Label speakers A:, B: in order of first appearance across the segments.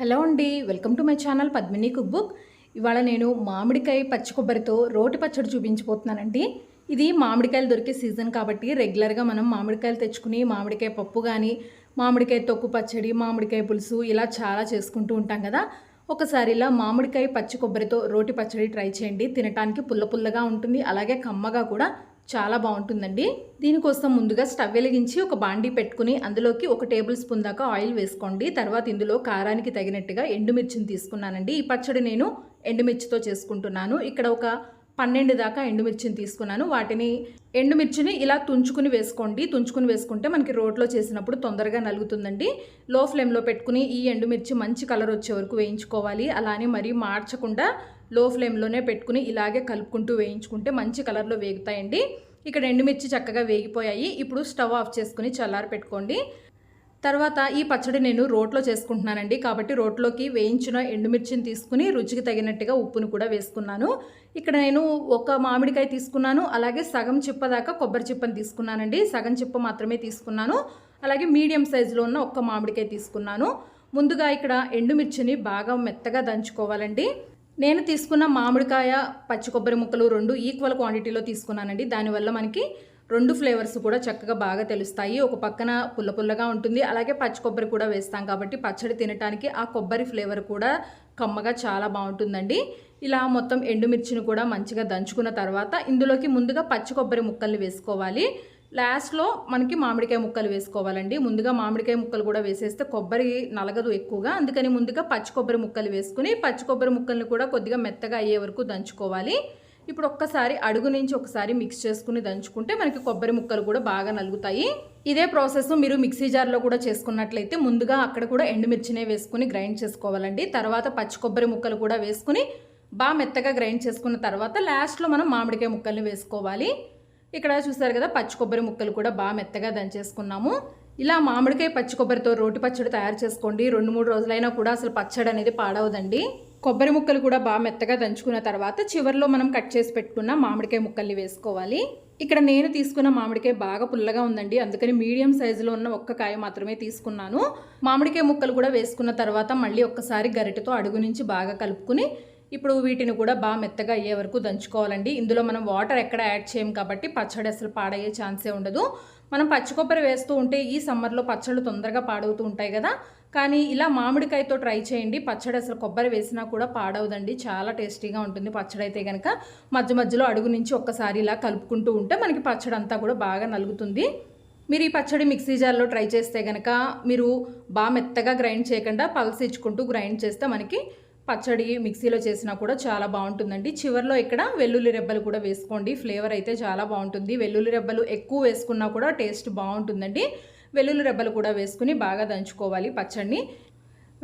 A: Hello అండి welcome to my channel Padmini cook book. ఇవాళ నేను మామిడికాయ పచ్చి కొబ్బరితో రోటి పచ్చడి చూపించబోతున్నానండి ఇది మామిడికాయలు దొరికే సీజన్ కాబట్టి రెగ్యులర్గా మనం మామిడికాయలు తెచ్చుకుని మామిడికాయ పప్పు కానీ మామిడికాయ తొక్కు పచ్చడి మామిడికాయ పులుసు ఇలా చాలా చేసుకుంటూ ఉంటాం కదా. ఒకసారి ఇలా మామిడికాయ పచ్చి కొబ్బరితో రోటి పచ్చడి ట్రై చేయండి. తినటానికి పుల్ల పుల్లగా ఉంటుంది అలాగే కమ్మగా కూడా చాలా బాగుంటుందండి. దీనికోసం ముందుగా స్టవ్ వెలిగించి ఒక బాండీ పెట్టుకుని అందులోకి ఒక టేబుల్ స్పూన్ దాకా ఆయిల్ వేసుకోండి. తర్వాత ఇందులో కారానికి తగినట్టుగా ఎండుమిర్చిని తీసుకున్నానండి. ఈ పచ్చడి నేను ఎండుమిర్చితో చేసుకుంటున్నాను. ఇక్కడ ఒక పన్నెండు దాకా ఎండుమిర్చిని తీసుకున్నాను. వాటిని ఎండుమిర్చిని ఇలా తుంచుకుని వేసుకోండి. తుంచుకుని వేసుకుంటే మనకి రోట్లో చేసినప్పుడు తొందరగా నలుగుతుందండి. లో ఫ్లేమ్లో పెట్టుకుని ఈ ఎండుమిర్చి మంచి కలర్ వచ్చే వరకు వేయించుకోవాలి. అలానే మరీ మార్చకుండా లో ఫ్లేమ్లోనే పెట్టుకుని ఇలాగే కలుపుకుంటూ వేయించుకుంటే మంచి కలర్లో వేగుతాయండి. ఇక్కడ ఎండుమిర్చి చక్కగా వేగిపోయాయి. ఇప్పుడు స్టవ్ ఆఫ్ చేసుకుని చల్లారి పెట్టుకోండి. తర్వాత ఈ పచ్చడి నేను రోట్లో చేసుకుంటున్నానండి. కాబట్టి రోట్లోకి వేయించిన ఎండుమిర్చిని తీసుకుని రుచికి తగినట్టుగా ఉప్పును కూడా వేసుకున్నాను. ఇక్కడ నేను ఒక మామిడికాయ తీసుకున్నాను. అలాగే సగం చిప్ప దాకా కొబ్బరి చిప్పని తీసుకున్నానండి. సగం చిప్ప మాత్రమే తీసుకున్నాను. అలాగే మీడియం సైజులో ఉన్న ఒక్క మామిడికాయ తీసుకున్నాను. ముందుగా ఇక్కడ ఎండుమిర్చిని బాగా మెత్తగా దంచుకోవాలండి. నేను తీసుకున్న మామిడికాయ పచ్చి కొబ్బరి ముక్కలు రెండు ఈక్వల్ క్వాంటిటీలో తీసుకున్నానండి. దానివల్ల మనకి రెండు ఫ్లేవర్స్ కూడా చక్కగా బాగా తెలుస్తాయి. ఒక పక్కన పుల్ల పుల్లగా ఉంటుంది. అలాగే పచ్చి కొబ్బరి కూడా వేస్తాం కాబట్టి పచ్చడి తినడానికి ఆ కొబ్బరి ఫ్లేవర్ కూడా కమ్మగా చాలా బాగుంటుందండి. ఇలా మొత్తం ఎండుమిర్చిని కూడా మంచిగా దంచుకున్న తర్వాత ఇందులోకి ముందుగా పచ్చి కొబ్బరి ముక్కల్ని వేసుకోవాలి. లాస్ట్లో మనకి మామిడికాయ ముక్కలు వేసుకోవాలండి. ముందుగా మామిడికాయ ముక్కలు కూడా వేసేస్తే కొబ్బరి నలగదు ఎక్కువగా. అందుకని ముందుగా పచ్చి కొబ్బరి ముక్కలు వేసుకుని పచ్చి కొబ్బరి ముక్కల్ని కూడా కొద్దిగా మెత్తగా అయ్యే వరకు దంచుకోవాలి. ఇప్పుడు ఒక్కసారి అడుగు నుంచి ఒకసారి మిక్స్ చేసుకుని దంచుకుంటే మనకి కొబ్బరి ముక్కలు కూడా బాగా నలుగుతాయి. ఇదే ప్రాసెస్ మీరు మిక్సీ జార్లో కూడా చేసుకున్నట్లయితే ముందుగా అక్కడ కూడా ఎండుమిర్చినే వేసుకుని గ్రైండ్ చేసుకోవాలండి. తర్వాత పచ్చి కొబ్బరి ముక్కలు కూడా వేసుకుని బాగా మెత్తగా గ్రైండ్ చేసుకున్న తర్వాత లాస్ట్లో మనం మామిడికాయ ముక్కల్ని వేసుకోవాలి. ఇక్కడ చూసారు కదా పచ్చి కొబ్బరి ముక్కలు కూడా బాగా మెత్తగా దంచేసుకున్నాము. ఇలా మామిడికాయ పచ్చి కొబ్బరితో రోటి పచ్చడి తయారు చేసుకోండి. రెండు మూడు రోజులైనా కూడా అసలు పచ్చడి అనేది పాడవదండి. కొబ్బరి ముక్కలు కూడా బాగా మెత్తగా దంచుకున్న తర్వాత చివరిలో మనం కట్ చేసి పెట్టుకున్న మామిడికాయ ముక్కల్ని వేసుకోవాలి. ఇక్కడ నేను తీసుకున్న మామిడికాయ బాగా పుల్లగా ఉందండి. అందుకని మీడియం సైజులో ఉన్న ఒక్క కాయ మాత్రమే తీసుకున్నాను. మామిడికాయ ముక్కలు కూడా వేసుకున్న తర్వాత మళ్ళీ ఒక్కసారి గరిటెతో అడుగు నుంచి బాగా కలుపుకుని ఇప్పుడు వీటిని కూడా బాగా మెత్తగా అయ్యే వరకు దంచుకోవాలండి. ఇందులో మనం వాటర్ ఎక్కడ యాడ్ చేయం కాబట్టి పచ్చడి అసలు పాడయ్యే ఛాన్సే ఉండదు. మనం పచ్చి కొబ్బరి వేస్తూ ఉంటే ఈ సమ్మర్లో పచ్చళ్ళు తొందరగా పాడవుతూ ఉంటాయి కదా. కానీ ఇలా మామిడికాయతో ట్రై చేయండి. పచ్చడి అసలు కొబ్బరి వేసినా కూడా పాడవదండి. చాలా టేస్టీగా ఉంటుంది పచ్చడి అయితే కనుక మధ్య మధ్యలో అడుగు నుంచి ఒక్కసారి ఇలా కలుపుకుంటూ ఉంటే మనకి పచ్చడి అంతా కూడా బాగా నలుగుతుంది. మీరు ఈ పచ్చడి మిక్సీ జార్లో ట్రై చేస్తే కనుక మీరు బాగా మెత్తగా గ్రైండ్ చేయకుండా పల్స్ ఇచ్చుకుంటూ గ్రైండ్ చేస్తే మనకి పచ్చడి మిక్సీలో చేసినా కూడా చాలా బాగుంటుందండి. చివరిలో ఇక్కడ వెల్లుల్లి రెబ్బలు కూడా వేసుకోండి. ఫ్లేవర్ అయితే చాలా బాగుంటుంది. వెల్లుల్లి రెబ్బలు ఎక్కువ వేసుకున్నా కూడా టేస్ట్ బాగుంటుందండి. వెల్లుల్లి రెబ్బలు కూడా వేసుకుని బాగా దంచుకోవాలి పచ్చడిని.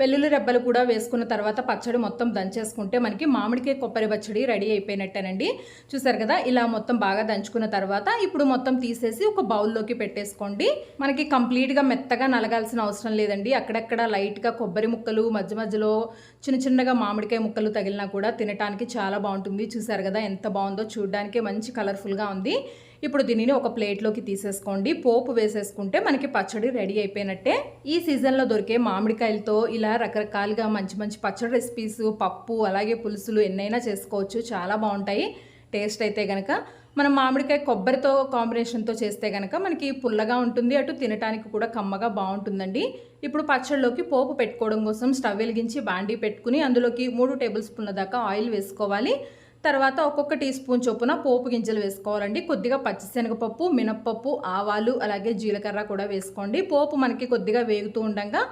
A: వెల్లుల్లి రెబ్బలు కూడా వేసుకున్న తర్వాత పచ్చడి మొత్తం దంచేసుకుంటే మనకి మామిడికాయ కొబ్బరి పచ్చడి రెడీ అయిపోయినట్టేనండి. చూసారు కదా ఇలా మొత్తం బాగా దంచుకున్న తర్వాత ఇప్పుడు మొత్తం తీసేసి ఒక బౌల్లోకి పెట్టేసుకోండి. మనకి కంప్లీట్గా మెత్తగా నలగాల్సిన అవసరం లేదండి. అక్కడక్కడ లైట్గా కొబ్బరి ముక్కలు మధ్య మధ్యలో చిన్న చిన్నగా మామిడికాయ ముక్కలు తగిలినా కూడా తినడానికి చాలా బాగుంటుంది. చూసారు కదా ఎంత బాగుందో చూడడానికి మంచి కలర్ఫుల్గా ఉంది. ఇప్పుడు దీనిని ఒక ప్లేట్లోకి తీసేసుకోండి. పోపు వేసేసుకుంటే మనకి పచ్చడి రెడీ అయిపోయినట్టే. ఈ సీజన్లో దొరికే మామిడికాయలతో ఇలా రకరకాలుగా మంచి మంచి పచ్చడి రెసిపీస్ పప్పు అలాగే పులుసులు ఎన్నైనా చేసుకోవచ్చు. చాలా బాగుంటాయి. టేస్ట్ అయితే కనుక మనం మామిడికాయ కొబ్బరితో కాంబినేషన్తో చేస్తే కనుక మనకి పుల్లగా ఉంటుంది. అటు తినడానికి కూడా కమ్మగా బాగుంటుందండి. ఇప్పుడు పచ్చడిలోకి పోపు పెట్టుకోవడం కోసం స్టవ్ వెలిగించి బాండీ పెట్టుకుని అందులోకి మూడు టేబుల్ స్పూన్ల దాకా ఆయిల్ వేసుకోవాలి. తర్వాత ఒక్కొక్క టీ స్పూన్ చొప్పున పోపు గింజలు వేసుకోవాలండి. కొద్దిగా పచ్చిశనగపప్పు మినప్పప్పు ఆవాలు అలాగే జీలకర్ర కూడా వేసుకోండి. పోపు మనకి కొద్దిగా వేగుతూ ఉండగా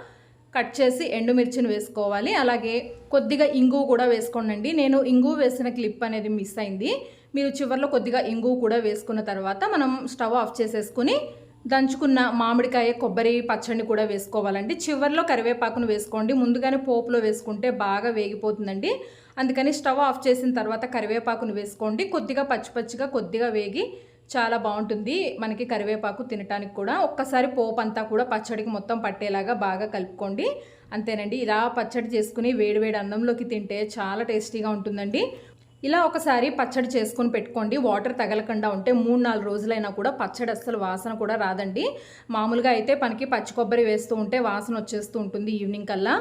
A: కట్ చేసి ఎండుమిర్చిని వేసుకోవాలి. అలాగే కొద్దిగా ఇంగు కూడా వేసుకోండి నేను ఇంగు వేసిన క్లిప్ అనేది మిస్ అయింది. మీరు చివరిలో కొద్దిగా ఇంగు కూడా వేసుకున్న తర్వాత మనం స్టవ్ ఆఫ్ చేసేసుకుని దంచుకున్న మామిడికాయ కొబ్బరి పచ్చడిని కూడా వేసుకోవాలండి. చివరిలో కరివేపాకును వేసుకోండి. ముందుగానే పోపులో వేసుకుంటే బాగా వేగిపోతుందండి. అందుకని స్టవ్ ఆఫ్ చేసిన తర్వాత కరివేపాకును వేసుకోండి. కొద్దిగా పచ్చి పచ్చిగా కొద్దిగా వేగి చాలా బాగుంటుంది మనకి కరివేపాకు తినటానికి కూడా. ఒక్కసారి పోపు అంతా కూడా పచ్చడికి మొత్తం పట్టేలాగా బాగా కలుపుకోండి. అంతేనండి. ఇలా పచ్చడి చేసుకుని వేడివేడి అన్నంలోకి తింటే చాలా టేస్టీగా ఉంటుందండి. ఇలా ఒకసారి పచ్చడి చేసుకొని పెట్టుకోండి. వాటర్ తగలకుండా ఉంటే మూడు నాలుగు రోజులైనా కూడా పచ్చడి అస్సలు వాసన కూడా రాదండి. మామూలుగా అయితే పనికి పచ్చి కొబ్బరి వేస్తూ ఉంటే వాసన వచ్చేస్తూ ఉంటుంది ఈవినింగ్ కల్లా.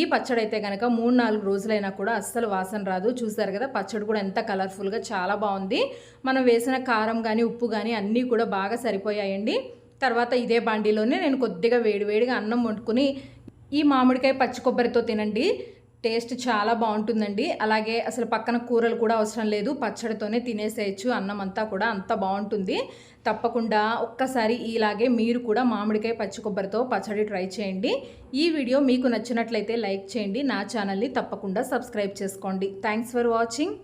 A: ఈ పచ్చడి అయితే కనుక మూడు నాలుగు రోజులైనా కూడా అస్సలు వాసన రాదు. చూసారు కదా పచ్చడి కూడా ఎంత కలర్ఫుల్గా చాలా బాగుంది. మనం వేసిన కారం కానీ ఉప్పు కానీ అన్నీ కూడా బాగా సరిపోయాయండి. తర్వాత ఇదే బాండీలోనే నేను కొద్దిగా వేడివేడిగా అన్నం వండుకుని ఈ మామిడికాయ పచ్చి కొబ్బరితో తినండి. టేస్ట్ చాలా బాగుంటుందండి. అలాగే అసలు పక్కన కూరలు కూడా అవసరం లేదు. పచ్చడితోనే తినేసేయచ్చు. అన్నం అంతా కూడా అంత బాగుంటుంది. తప్పకుండా ఒక్కసారి ఇలాగే మీరు కూడా మామిడికాయ పచ్చి కొబ్బరితో పచ్చడి ట్రై చేయండి. ఈ వీడియో మీకు నచ్చినట్లయితే లైక్ చేయండి. నా ఛానల్ని తప్పకుండా సబ్స్క్రైబ్ చేసుకోండి. Thanks for watching